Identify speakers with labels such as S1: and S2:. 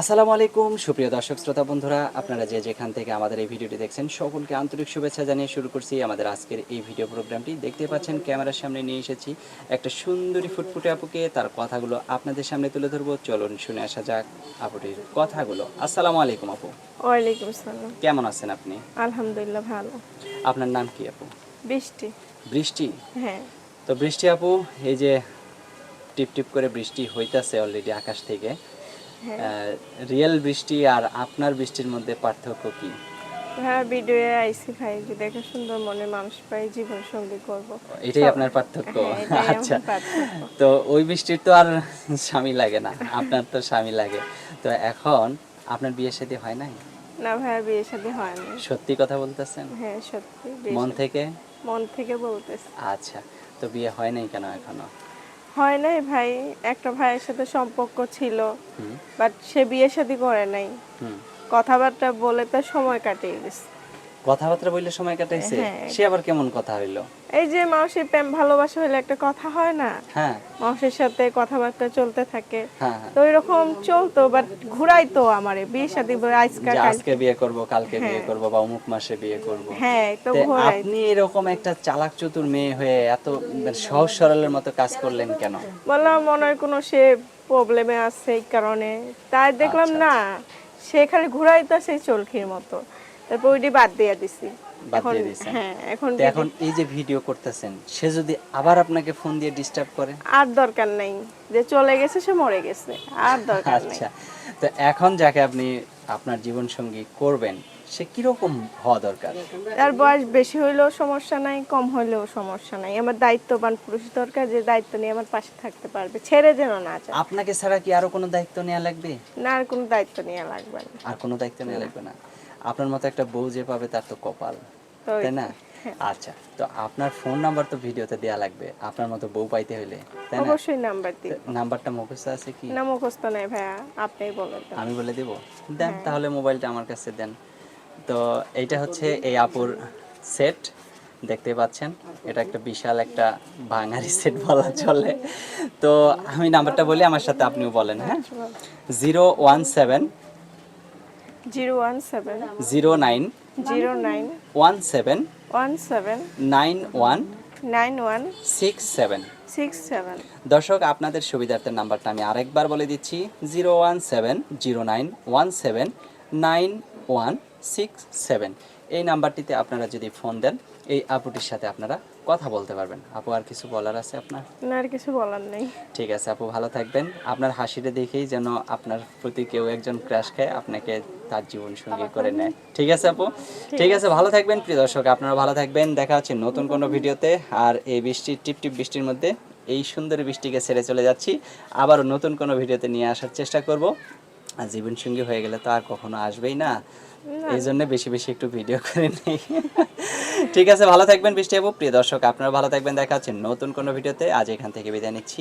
S1: আসসালামু আলাইকুম সুপ্রিয় দর্শক শ্রোতা বন্ধুরা আপনারা যে যেখান থেকে আমাদের এই ভিডিওটি দেখছেন সকলকে আন্তরিক শুভেচ্ছা জানিয়ে শুরু করছি আমাদের আজকের এই ভিডিও প্রোগ্রামটি। দেখতে পাচ্ছেন ক্যামেরার সামনে নিয়ে এসেছি একটা সুন্দরী ফুটফুটে আপুকে তার কথাগুলো আপনাদের সামনে তুলে ধরবো। চলুন শুনে আসা যাক আপুটির কথাগুলো। আসসালামু আলাইকুম আপু।
S2: ওয়ালাইকুম আসসালাম।
S1: কেমন আছেন আপনি?
S2: আলহামদুলিল্লাহ ভালো।
S1: আপনার নাম কি আপু?
S2: বৃষ্টি।
S1: বৃষ্টি?
S2: হ্যাঁ।
S1: তো বৃষ্টি আপু এই যে টিপ টিপ করে বৃষ্টি হইতাছে অলরেডি আকাশ থেকে। রিয়েল বৃষ্টি আর আপনার বৃষ্টির মধ্যে পার্থক্য কি?
S2: হ্যাঁ ভিডিওয়ে আইসি ভাই যে দেখে সুন্দর মনে মানুষ পাই জীবন সঙ্গী করব।
S1: এটাই আপনার পার্থক্য?
S2: হ্যাঁ,
S1: আচ্ছা। তো ওই বৃষ্টির তো আর স্বামী লাগে না আপনার তো স্বামী লাগে। তো এখন আপনার বিয়ে সাথে হয় নাই?
S2: না ভাই বিয়ে শাদী হয় না
S1: সত্যি কথা বলতেছেন?
S2: হ্যাঁ সত্যি
S1: মন থেকে?
S2: মন থেকে বলতেছি।
S1: আচ্ছা তো বিয়ে হয় নাই কেন এখনও?
S2: হয় নাই ভাই। একটা ভাইয়ের সাথে সম্পর্ক ছিল বাট সে বিয়ে শাদী করে নাই। কথাবার্তা বলে তার সময় কাটিয়ে গেছে।
S1: কথাবার্তা বললে সময় কাটাইছে
S2: হ্যাঁ।
S1: সে আবার কেমন কথা হইল?
S2: এই যে মানুষের প্রেম ভালোবাসা হইলে একটা কথা হয় না?
S1: হ্যাঁ।
S2: মানুষের সাথে কথাবার্তা চলতে থাকে।
S1: হ্যাঁ হ্যাঁ।
S2: তো এরকম চলতো বাট ঘুরাইতো আমারে বিয়ে শাদী আজকা
S1: আজকে বিয়ে করব কালকে বিয়ে। করব বা অমুক মাসে বিয়ে করব।
S2: হ্যাঁ তো
S1: তে আপনি এরকম একটা চালাক চতুর মেয়ে হয়ে এত মানে সহজ সরলের মতো কাজ করলেন কেন?
S2: বললাম মনে হয় কোনো সে প্রবলেমে আছে এই কারণে। তাই দেখলাম
S1: আচ্ছা,
S2: না সে খালি ঘুরাইতো সেই চলখির মতো। তারপর ওইটি বাদ দিয়ে দিছি। এখন হ্যাঁ এখন
S1: এখন এই যে ভিডিও করতেছেন সে যদি আবার আপনাকে ফোন দিয়ে ডিস্টার্ব করে?
S2: আর দরকার নেই। যে চলে গেছে সে মরে গেছে। আর দরকার নাই।
S1: আচ্ছা তো এখন যাকে আপনি আপনার জীবন সঙ্গী করবেন সে কীরকম হওয়া দরকার?
S2: তার বয়স বেশি হইলেও সমস্যা নাই কম হইলেও সমস্যা নাই। আমার দায়িত্ববান পুরুষ দরকার যে দায়িত্ব নিয়ে আমার পাশে থাকতে পারবে ছেড়ে যেন না যায়।
S1: আপনাকে ছাড়া কি আরও কোনো দায়িত্ব নেওয়া লাগবে?
S2: না আর কোনো দায়িত্ব নিয়ে লাগবে না।
S1: আর কোনো দায়িত্ব নেওয়া লাগবে না। আপনার মতো একটা বউ যে পাবে তার তো কপাল তাই না? আচ্ছা তো আপনার ফোন নাম্বার তো ভিডিওতে দেয়া লাগবে আপনার মতো বউ পাইতে তাই না?
S2: অবশ্যই নাম্বার দিই।
S1: নাম্বারটা মুখস্থ আছে কি?
S2: না মুখস্থ নাই ভাইয়া আপনিই বলেন।
S1: আমি বলে দিব? দেন তাহলে মোবাইলটা আমার কাছে দেন। তো এইটা হচ্ছে এই আপুর সেট দেখতে পাচ্ছেন? এটা একটা বিশাল একটা বাঙালি সেট বলা চলে। তো আমি নাম্বারটা বলি আমার সাথে আপনিও বলেন হ্যাঁ? Zero one seven
S2: zero one seven
S1: zero nine
S2: zero nine
S1: one seven
S2: one seven
S1: nine one
S2: nine one
S1: six seven
S2: six seven
S1: দর্শক আপনাদের সুবিধার্থের নাম্বারটা আমি আরেকবার বলে দিচ্ছি zero one seven zero nine one seven nine one six seven এই নাম্বারটিতে আপনারা যদি ফোন দেন এই আপুটির সাথে আপনারা কথা বলতে পারবেন। আপু আর কিছু বলার আছে আপনার?
S2: না আর কিছু বলার নেই।
S1: ঠিক আছে আপু ভালো থাকবেন। আপনার হাসিটা দেখেই যেন আপনার প্রতি কেউ একজন ক্র্যাশ খায় আপনাকে তার জীবন সঙ্গী করে নেয়। ঠিক আছে আপু? ঠিক আছে ভালো থাকবেন প্রিয় দর্শক আপনারা ভালো থাকবেন। দেখা হচ্ছে নতুন কোনো ভিডিওতে আর এই বৃষ্টির টিপ টিপ বৃষ্টির মধ্যে এই সুন্দর বৃষ্টিকে ছেড়ে চলে যাচ্ছি। আবারও নতুন কোনো ভিডিওতে নিয়ে আসার চেষ্টা করব। আর জীবন সঙ্গী হয়ে গেলে তো আর কখনো আসবেই না। এই জন্য বেশি বেশি একটু ভিডিও করে নেই। ঠিক আছে ভালো থাকবেন বৃষ্টি আপু প্রিয় দর্শক আপনারা ভালো থাকবেন। দেখা হচ্ছে নতুন কোনো ভিডিওতে। আজ এখান থেকে বিদায় নিচ্ছি।